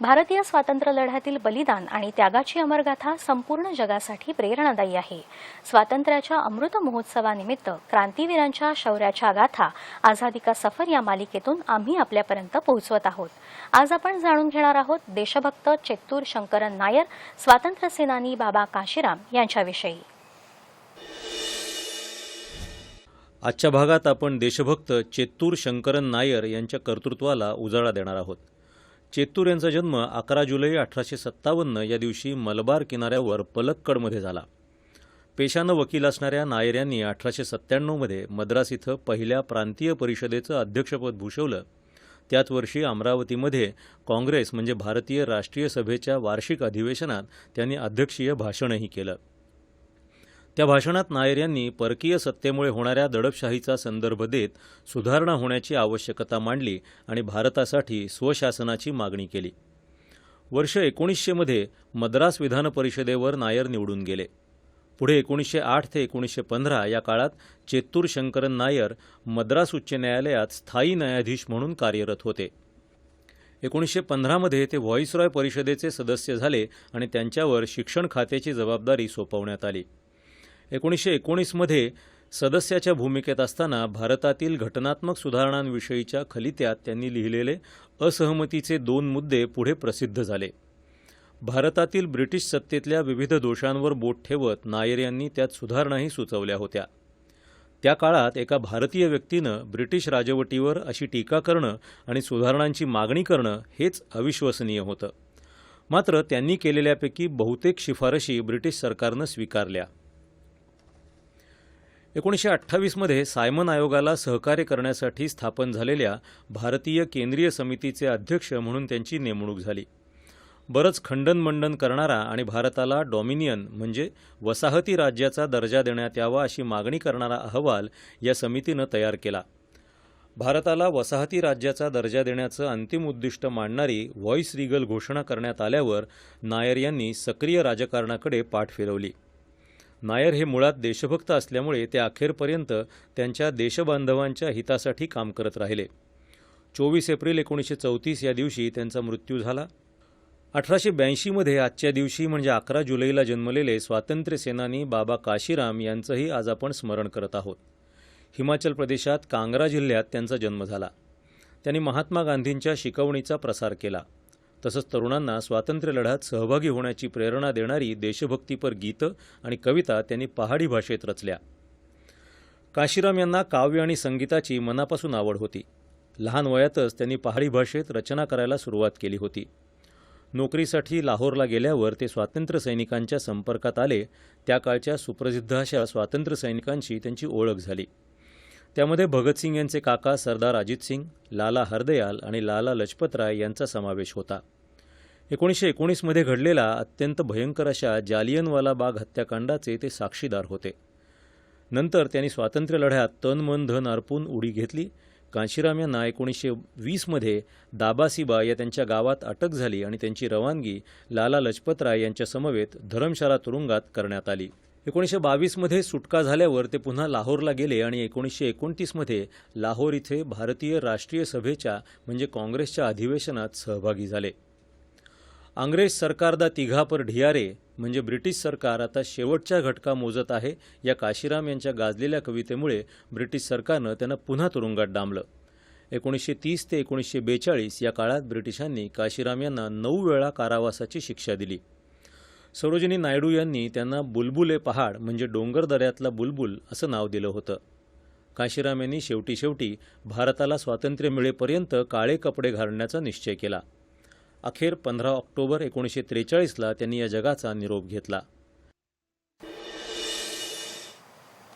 भारतीय स्वातंत्र्य लढ्यातील बलिदान आणि त्यागाची अमरगाथा संपूर्ण जगासाठी प्रेरणादायी आहे. स्वातंत्र्याच्या अमृत महोत्सवानिमित्त क्रांतीवीरांच्या शौर्याच्या गाथा आझादी का सफर या मालिकेतून आम्ही आपल्यापर्यंत पोहोचवत आहोत. आज आपण जाणून घेणार आहोत देशभक्त चेत्तूर शंकरन नायर स्वातंत्र्य सेनानी बाबा काशीराम यांच्याविषयी. आजच्या भागात आपण देशभक्त चेत्तूर शंकरन नायर यांच्या कर्तृत्वाला उजाळा देणार आहोत. चेत्तूर यांचा जन्म अकरा जुलै अठराशे सत्तावन्न या दिवशी मलबार किनाऱ्यावर पलक्कडमध्ये झाला. पेशानं वकील असणाऱ्या नायर यांनी अठराशे सत्त्याण्णवमध्ये मद्रास इथं पहिल्या प्रांतीय परिषदेचं अध्यक्षपद भूषवलं. त्याच वर्षी अमरावतीमध्ये काँग्रेस म्हणजे भारतीय राष्ट्रीय सभेच्या वार्षिक अधिवेशनात त्यांनी अध्यक्षीय भाषणही केलं. त्या भाषणात नायर यांनी परकीय सत्तेमुळे होणाऱ्या दडपशाहीचा संदर्भ देत सुधारणा होण्याची आवश्यकता मांडली आणि भारतासाठी स्वशासनाची मागणी केली. वर्ष एकोणीसशेमध्ये मद्रास विधान परिषदेवर नायर निवडून गेले. पुढे एकोणीसशे आठ ते एकोणीसशे पंधरा या काळात चेत्तूर शंकरन नायर मद्रास उच्च न्यायालयात स्थायी न्यायाधीश म्हणून कार्यरत होते. एकोणीसशे पंधरामध्ये ते व्हॉइसरॉय परिषदेचे सदस्य झाले आणि त्यांच्यावर शिक्षण खात्याची जबाबदारी सोपवण्यात आली. एकोणीसशे एकोणीसमध्ये सदस्याच्या भूमिकेत असताना भारतातील घटनात्मक सुधारणांविषयीच्या खलित्यात त्यांनी लिहिलेले असहमतीचे दोन मुद्दे पुढे प्रसिद्ध झाले. भारतातील ब्रिटिश सत्तेतल्या विविध दोषांवर बोट ठेवत नायर यांनी त्यात सुधारणाही सुचवल्या होत्या. त्या काळात एका भारतीय व्यक्तीनं ब्रिटिश राजवटीवर अशी टीका करणं आणि सुधारणांची मागणी करणं हेच अविश्वसनीय होतं. मात्र त्यांनी केलेल्यापैकी बहुतेक शिफारशी ब्रिटिश सरकारनं स्वीकारल्या. एकोणीसशे अठ्ठावीसमध्ये सायमन आयोगाला सहकार्य करण्यासाठी स्थापन झालेल्या भारतीय केंद्रीय समितीचे अध्यक्ष म्हणून त्यांची नेमणूक झाली. बरंच खंडनमंडन करणारा आणि भारताला डॉमिनियन म्हणजे वसाहती राज्याचा दर्जा देण्यात यावा अशी मागणी करणारा अहवाल या समितीनं तयार केला. भारताला वसाहती राज्याचा दर्जा देण्याचं अंतिम उद्दिष्ट मांडणारी व्हॉईस रिगल घोषणा करण्यात आल्यावर नायर यांनी सक्रिय राजकारणाकडे पाठ फिरवली. नायर हे मुळात देशभक्त असल्यामुळे ते अखेरपर्यंत त्यांच्या देशबांधवांच्या हितासाठी काम करत राहिले. चोवीस एप्रिल एकोणीसशे चौतीस या दिवशी त्यांचा मृत्यू झाला. अठराशे ब्याऐंशीमध्ये आजच्या दिवशी म्हणजे अकरा जुलैला जन्मलेले स्वातंत्र्यसेनानी बाबा काशीराम यांचंही आज आपण स्मरण करत आहोत. हिमाचल प्रदेशात कांगरा जिल्ह्यात त्यांचा जन्म झाला. त्यांनी महात्मा गांधींच्या शिकवणीचा प्रसार केला. तसंच तरुणांना स्वातंत्र्य लढ्यात सहभागी होण्याची प्रेरणा देणारी देशभक्तीपर गीतं आणि कविता त्यांनी पहाडी भाषेत रचल्या. काशीराम यांना काव्य आणि संगीताची मनापासून आवड होती. लहान वयातच त्यांनी पहाडी भाषेत रचना करायला सुरुवात केली होती. नोकरीसाठी लाहोरला गेल्यावर ते स्वातंत्र्य सैनिकांच्या संपर्कात आले. त्या काळच्या सुप्रसिद्ध अशा स्वातंत्र्य सैनिकांशी त्यांची ओळख झाली. त्यामध्ये भगतसिंग यांचे काका सरदार अजितसिंग लाला हरदयाल आणि लाला लजपतराय यांचा समावेश होता. एकोणीसशे एकोणीसमध्ये घडलेला अत्यंत भयंकर अशा जालियनवाला बाग हत्याकांडाचे ते साक्षीदार होते. नंतर त्यांनी स्वातंत्र्य लढ्यात तन मन धन अर्पून उडी घेतली. कांशीराम यांना एकोणीसशे वीसमध्ये दाबासीबा या त्यांच्या गावात अटक झाली आणि त्यांची रवानगी लाला लजपतराय यांच्या समवेत धरमशाला तुरुंगात करण्यात आली. एकोणीसशे बावीसमध्ये सुटका झाल्यावर ते पुन्हा लाहोरला गेले आणि एकोणीसशे एकोणतीसमध्ये लाहोर इथे भारतीय राष्ट्रीय सभेच्या म्हणजे काँग्रेसच्या अधिवेशनात सहभागी झाले. अंग्रेज सरकारदा तिघापर ढियारे म्हणजे ब्रिटिश सरकार आता शेवटच्या घटका मोजत आहे या काशीराम यांच्या गाजलेल्या कवितेमुळे ब्रिटिश सरकारनं त्यांना पुन्हा तुरुंगात डांबलं. एकोणीसशे तीस ते एकोणीसशे बेचाळीस या काळात ब्रिटिशांनी काशीराम यांना नऊ वेळा कारावासाची शिक्षा दिली. सरोजिनी नायडू यांनी त्यांना बुलबुले पहाड म्हणजे डोंगर दऱ्यातला बुलबुल असं नाव दिलं होतं. काशीराम यांनी शेवटी शेवटी भारताला स्वातंत्र्य मिळेपर्यंत काळे कपडे घालण्याचा निश्चय केला. अखेर पंधरा ऑक्टोबर एकोणीसशे त्रेचाळीसला त्यांनी या जगाचा निरोप घेतला.